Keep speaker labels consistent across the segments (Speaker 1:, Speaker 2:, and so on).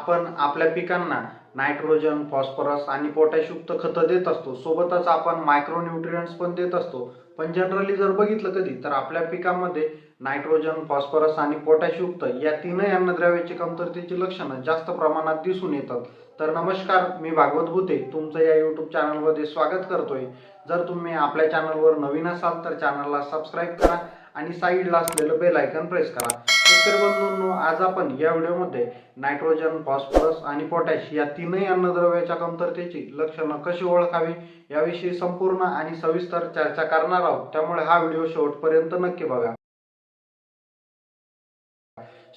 Speaker 1: आपण आपल्या पिकांना नायट्रोजन फॉस्फरस आणि पोटॅशयुक्त खतं देत असतो. सोबतच आपण मायक्रोन्यूट्रियंट्स पण देत असतो. पण जनरली जर बघितलं कधी तर आपल्या पिकामध्ये नायट्रोजन फॉस्फरस आणि पोटॅशयुक्त या तीनही अन्नद्रव्याची कमतरतेची लक्षणं जास्त प्रमाणात दिसून येतात. तर नमस्कार मी भागवत भुते. तुमचं या यूट्यूब चॅनलमध्ये स्वागत करतोय. जर तुम्ही आपल्या चॅनलवर नवीन असाल तर चॅनलला सबस्क्राईब करा आणि साईडला असलेलं बेल आयकन प्रेस करा. शेतकरी बंधूंनो आज आपण या व्हिडिओमध्ये नायट्रोजन फॉस्फरस आणि पोटॅश या तीनही अन्नद्रव्याच्या कमतरतेची लक्षणं कशी ओळखावी याविषयी संपूर्ण आणि सविस्तर चर्चा करणार आहोत. त्यामुळे हा व्हिडिओ शेवटपर्यंत नक्की बघा.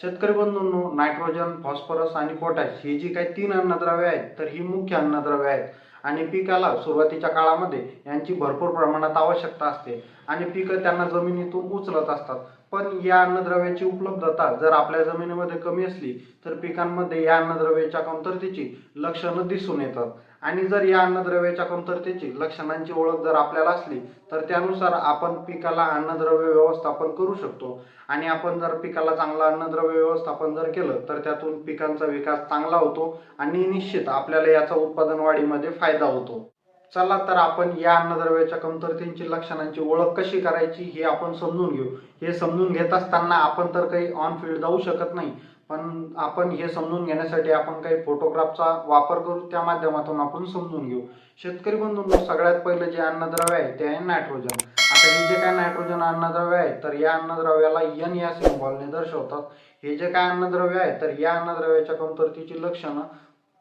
Speaker 1: शेतकरी बंधूंनो नायट्रोजन फॉस्फरस आणि पोटॅश ही जी काही तीन अन्नद्रव्ये आहेत तर ही मुख्य अन्नद्रव्ये आहेत. आणि पिकाला सुरुवातीच्या काळामध्ये यांची भरपूर प्रमाणात आवश्यकता असते. आणि पिकं त्यांना जमिनीतून उचलत असतात. पण या अन्नद्रव्याची उपलब्धता जर आपल्या जमिनीमध्ये कमी असली तर पिकांमध्ये या अन्नद्रव्याच्या कमतरतेची लक्षणं दिसून येतात. आणि जर या अन्नद्रव्याच्या कमतरतेची लक्षणांची ओळख जर आपल्याला असली तर त्यानुसार आपण पिकाला अन्नद्रव्य व्यवस्थापन करू शकतो. आणि आपण जर पिकाला चांगलं अन्नद्रव्य व्यवस्थापन जर केलं तर त्यातून पिकांचा विकास चांगला होतो आणि निश्चित आपल्याला याचा उत्पादन वाढीमध्ये फायदा होतो. चला तर आपण या अन्नद्रव्याच्या कमतरतेची लक्षणांची ओळख कशी करायची हे आपण समजून घेऊ. हे समजून घेत असताना आपण तर काही ऑन फील्ड जाऊ शकत नाही. पण आपण हे समजून घेण्यासाठी आपण काही फोटोग्राफचा वापर करू त्या माध्यमातून आपण समजून घेऊ. शेतकरी बंधूंनो सगळ्यात पहिलं जे अन्नद्रव्य आहे ते आहे नायट्रोजन आता हे जे काय नायट्रोजन अन्नद्रव्य आहे तर या अन्नद्रव्याला एन या सिम्बॉलने दर्शवतात. हे जे काय अन्नद्रव्य आहे तर या अन्नद्रव्याच्या कमतरतेची लक्षणं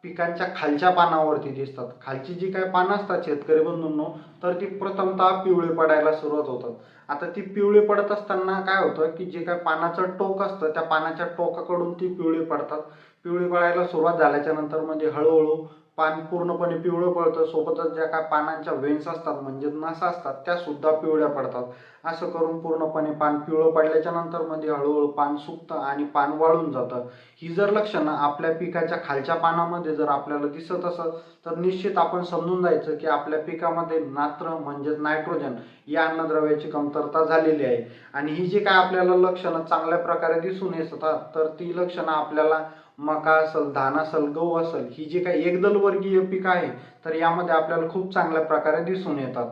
Speaker 1: पिकांच्या खालच्या पानावरती दिसतात. खालची जी काय पानं असतात शेतकरी बंधूंनो तर ती प्रथमतः पिवळे पडायला सुरुवात होतात. आता ती पिवळी पडत असताना काय होतं की जे काय पानाचं टोक असतं त्या पानाच्या टोकाकडून ती पिवळी पडतात. पिवळी पडायला सुरुवात झाल्याच्यानंतर म्हणजे हळूहळू पान पूर्णपणे पिवळं पडतं. सोबतच ज्या काय पानांच्या वेन्स असतात म्हणजे नसा असतात त्या सुद्धा पिवळ्या पडतात. असं करून पूर्णपणे पान पिवळं पडल्याच्या नंतर मध्ये हळूहळू पान सुकतं आणि पान वाळून जातं. ही जर लक्षणं आपल्या पिकाच्या खालच्या पानामध्ये जर आपल्याला दिसत असं तर निश्चित आपण समजून जायचं की आपल्या पिकामध्ये नात्र म्हणजेच नायट्रोजन या अन्नद्रव्याची कमतरता झालेली आहे. आणि ही जी काय आपल्याला लक्षणं चांगल्या प्रकारे दिसून येतात तर ती लक्षणं आपल्याला मका असेल धान असेल गहू असेल ही जी काही एकदल वर्गीय पीक आहे तर यामध्ये आपल्याला खूप चांगल्या प्रकारे दिसून येतात.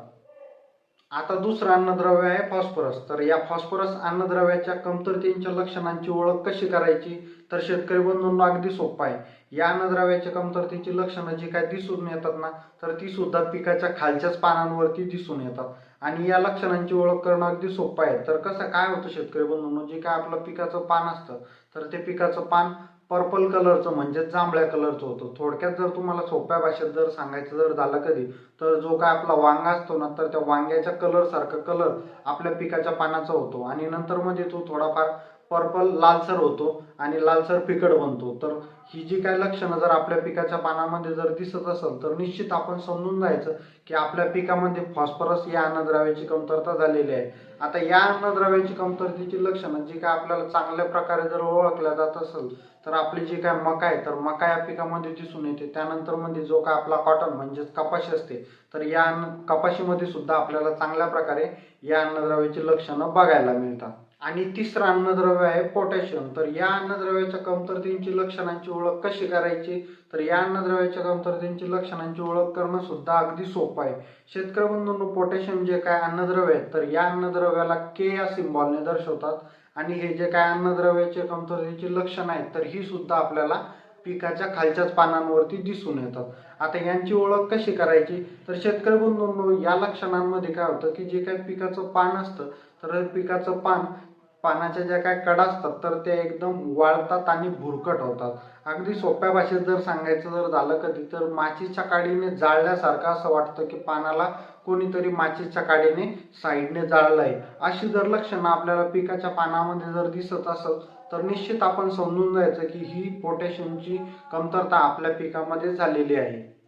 Speaker 1: आता दुसरं अन्नद्रव्य आहे फॉस्फरस. तर या फॉस्फरस अन्नद्रव्याच्या कमतरतेच्या लक्षणांची ओळख कशी करायची? तर शेतकरी बंधूंना अगदी सोपं आहे. या अन्नद्रव्याच्या कमतरतेची लक्षणं जी काय दिसून येतात ना तर ती सुद्धा पिकाच्या खालच्याच पानांवरती दिसून येतात. आणि या लक्षणांची ओळख करणं अगदी सोपं आहे. तर कसं काय होतं शेतकरी बंधूंनो जे काय आपलं पिकाचं पान असतं तर ते पिकाचं पान पर्पल कलरचं म्हणजे जांभळ्या कलरचं होतं. थोडक्यात जर तुम्हाला सोप्या भाषेत जर सांगायचं जर झालं कधी तर जो काय आपला वांगा असतो ना तर त्या वांग्याच्या कलर सारखा कलर आपल्या पिकाच्या पानाचा होतो. आणि नंतर मध्ये तो थोडाफार पर्पल लालसर होतो आणि लालसर फिकट बनतो. तर ही जी काय लक्षणं जर आपल्या पिकाच्या पानामध्ये जर दिसत असेल तर निश्चित आपण समजून जायचं की आपल्या पिकामध्ये फॉस्फरस या अन्नद्रव्याची कमतरता झालेली आहे. आता या अन्नद्रव्याची कमतरतेची लक्षणं जी काय आपल्याला चांगल्या प्रकारे जर ओळखल्या जात असेल तर आपली जी काय मका आहे तर मका या पिकामध्ये दिसून येते. त्यानंतरमध्ये जो काय आपला कॉटन म्हणजेच कपाशी असते तर या अन्न कपाशीमध्ये सुद्धा आपल्याला चांगल्या प्रकारे या अन्नद्रव्याची लक्षणं बघायला मिळतात. आणि तिसरं अन्नद्रव्य आहे पोटॅशियम. तर या अन्नद्रव्याच्या कमतरतेची लक्षणांची ओळख कशी करायची? तर या अन्नद्रव्याच्या कमतरतेची लक्षणांची ओळख करणं सुद्धा अगदी सोपं आहे. शेतकरी बंधूंनो पोटॅशियम जे काय अन्नद्रव्य आहेत तर या अन्नद्रव्याला के या सिम्बॉलने दर्शवतात. आणि हे जे काय अन्नद्रव्याचे कमतरतेची लक्षणं आहेत तर ही सुद्धा आपल्याला पिकाच्या खालच्याच पानांवरती दिसून येतात. आता यांची ओळख कशी करायची? तर शेतकरी बंधूंनो या लक्षणांमध्ये काय होतं की जे काही पिकाचं पान असतं तर पिकाचं पान पानाच्या ज्या काय कडा असतात तर ते एकदम वाळतात आणि भुरकट होतात. अगदी सोप्या भाषेत जर सांगायचं जर झालं कधी तर माचीच्या काडीने जाळल्यासारखं असं वाटतं की पानाला कोणीतरी माचीच्या काडीने साईडने जाळलं आहे अशी जर लक्षणं आपल्याला पिकाच्या पानामध्ये जर दिसत असेल तर निश्चित आपण समजून जायचं की ही पोटॅशियमची कमतरता आपल्या पिकामध्ये झालेली आहे.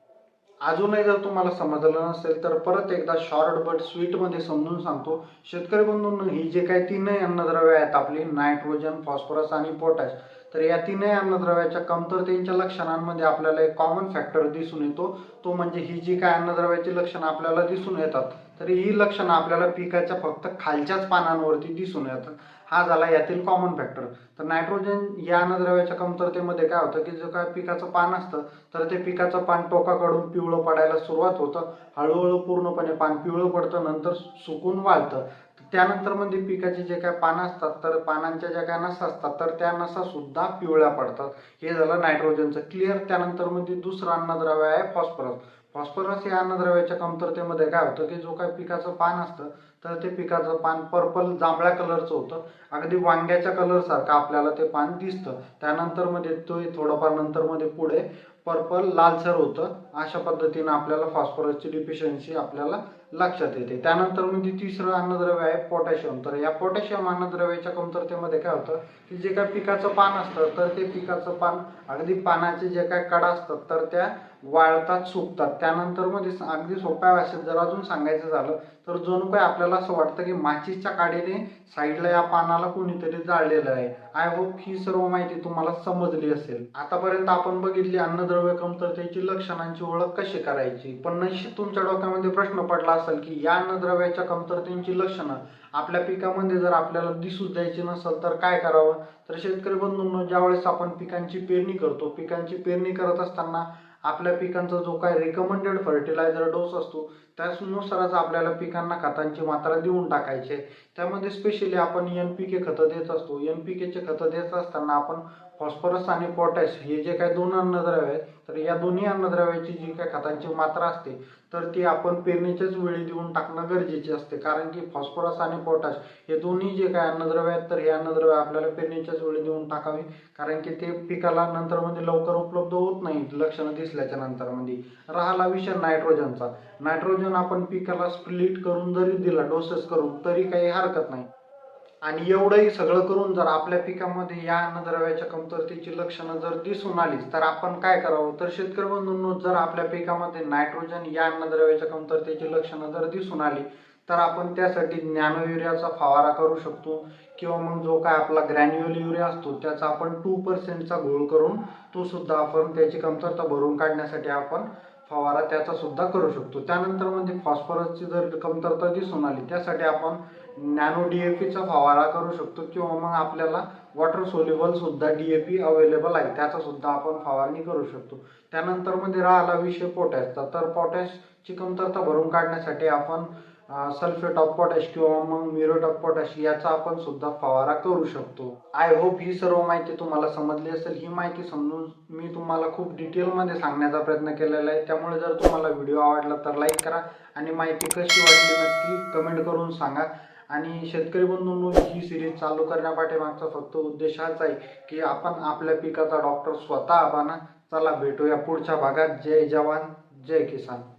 Speaker 1: अजूनही जर तुम्हाला समजलं नसेल तर परत एकदा शॉर्ट बट स्वीटमध्ये समजून सांगतो. शेतकरी बंधूंनो ही जे काही तीनही अन्नद्रव्य आहेत आपली नायट्रोजन फॉस्फरस आणि पोटॅश तर या तीनही अन्नद्रव्याच्या कमतरतेच्या लक्षणांमध्ये आपल्याला एक कॉमन फॅक्टर दिसून येतो. तो म्हणजे ही जी काय अन्नद्रव्याची लक्षणं आपल्याला दिसून येतात तर ही लक्षणं आपल्याला पिकाच्या फक्त खालच्याच पानांवरती दिसून येतात. हा झाला यातील कॉमन फॅक्टर तर नायट्रोजन या अन्नद्रव्याच्या कमतरतेमध्ये काय होतं की जो काय पिकाचं पान असतं तर ते पिकाचं पान टोकाकडून पिवळं पडायला सुरुवात होतं. हळूहळू पूर्णपणे पान पिवळं पडतं नंतर सुकून वाळतं. त्यानंतर म्हणजे पिकाचे जे काय पानं असतात तर पानांच्या ज्या काय नसा असतात तर त्या नसा सुद्धा पिवळ्या पडतात. हे झालं नायट्रोजनचं क्लिअर त्यानंतर म्हणजे दुसरं अन्नद्रव्य आहे फॉस्फरस फॉस्फरस या अन्नद्रव्याच्या कमतरतेमध्ये काय होतं की जो काय पिकाचं पान असतं तर ते पिकाचं पान पर्पल जांभळ्या कलरचं होतं. अगदी वांग्याच्या कलरसारखं आपल्याला ते पान दिसतं. त्यानंतरमध्ये तो थोडंफार नंतरमध्ये म्हणजे पुढे पर्पल लालसर होतं. अशा पद्धतीनं आपल्याला फॉस्फरसची डिफिशियन्सी आपल्याला लक्षात येते. त्यानंतर म्हणजे तिसरं अन्नद्रव्य आहे पोटॅशियम. तर या पोटॅशियम अन्नद्रव्याच्या कमतरतेमध्ये काय होतं? की जे काय पिकाचं पान असतं तर ते पिकाचं पान अगदी पानाचे जे काय कडा असतात तर त्या वाळतात सुकतात. त्यानंतर म्हणजे मध्ये अगदी सोप्या भाषेत जर अजून सांगायचं झालं तर जणू काय आपल्याला असं वाटतं की माचीसच्या काडीने साईडला या पानाला कोणीतरी जाळलेलं आहे. आय होप ही सर्व माहिती तुम्हाला समजली असेल. आतापर्यंत आपण बघितली अन्नद्रव्य कमतरतेची लक्षणांची ओळख कशी करायची? पण नशीब तुमच्या डोक्यामध्ये प्रश्न पडला असेल की या अन्नद्रव्याच्या कमतरतेची लक्षणं आपल्या पिकामध्ये जर आपल्याला दिसू द्यायची नसेल तर काय करावं? तर शेतकरी बंधूंनो ज्यावेळेस आपण पिकांची पेरणी करतो पिकांची पेरणी करत असताना आपल्या पिकांचा जो काय रिकमेंडेड फर्टिलायझर डोस असतो त्यानुसारच आपल्याला पिकांना खतांची मात्रा देऊन टाकायची आहे. त्यामध्ये स्पेशली आपण एन पी के खतं देत असतो. एन पी केचे खतं देत असताना आपण फॉस्फरस आणि पोटॅश हे जे काही दोन अन्नद्रव्य आहेत तर या दोन्ही अन्नद्रव्याची जी काही खतांची मात्रा असते तर ती आपण पेरणीच्याच वेळी देऊन टाकणं गरजेचे असते. कारण की फॉस्फरस आणि पोटॅश हे दोन्ही जे काय अन्नद्रव्य आहेत तर हे अन्नद्रव्य आपल्याला पेरणीच्याच वेळी देऊन टाकावे. कारण की ते पिकाला नंतरमध्ये लवकर उपलब्ध होत नाही लक्षणं दिसल्याच्या नंतरमध्ये. राहिला विषय नायट्रोजनचा नायट्रोजन आपण पिकाला स्प्लिट करून जरी दिला डोसेस करून तरी काही हरकत नाही. आणि एवढंही सगळं करून जर आपल्या पिकामध्ये या अन्नद्रव्याच्या कमतरतेची लक्षणं जर दिसून आलीच तर आपण काय करावं? तर शेतकरी बंधूंनो जर आपल्या पिकामध्ये नायट्रोजन या अन्नद्रव्याच्या कमतरतेची लक्षणं जर दिसून आली तर आपण त्यासाठी नॅनो युरियाचा फवारा करू शकतो. किंवा मग जो काय आपला ग्रॅन्युअल युरिया असतो त्याचा आपण टू पर्सेंटचा घोळ करून तो सुद्धा आपण त्याची कमतरता भरून काढण्यासाठी आपण फवारा त्याचा सुद्धा करू शकतो. त्यानंतर म्हणजे फॉस्फरसची जर कमतरता दिसून आली त्यासाठी आपण नॅनो डी ए पीचा फवारा करू शकतो किंवा मग आपल्याला वॉटर सोल्युबल सुद्धा पी अवेलेबल आहे त्याचा सुद्धा आपण फवारणी करू शकतो. त्यानंतरमध्ये राहिला विषय पोटॅशचा तर पोटॅशची कमतरता भरून काढण्यासाठी आपण सल्फेट ऑफ पोटॅश किंवा मग म्युरेट ऑफ पोटॅश याचा आपण सुद्धा फवारा करू शकतो. आय होप ही सर्व माहिती तुम्हाला समजली असेल. ही माहिती समजून मी तुम्हाला खूप डिटेलमध्ये सांगण्याचा प्रयत्न केलेला आहे. त्यामुळे जर तुम्हाला व्हिडिओ आवडला तर लाईक करा आणि माहिती कशी वाटली नक्की कमेंट करून सांगा. आणि शेतकरी बंधूंनो ही सिरीज चालू करण्यापाठीमागचा फक्त उद्देश हाच आहे की आपण आपल्या पिकाचा डॉक्टर स्वतः आबाना. चला भेटूया पुढच्या भागात. जय जवान जय किसान.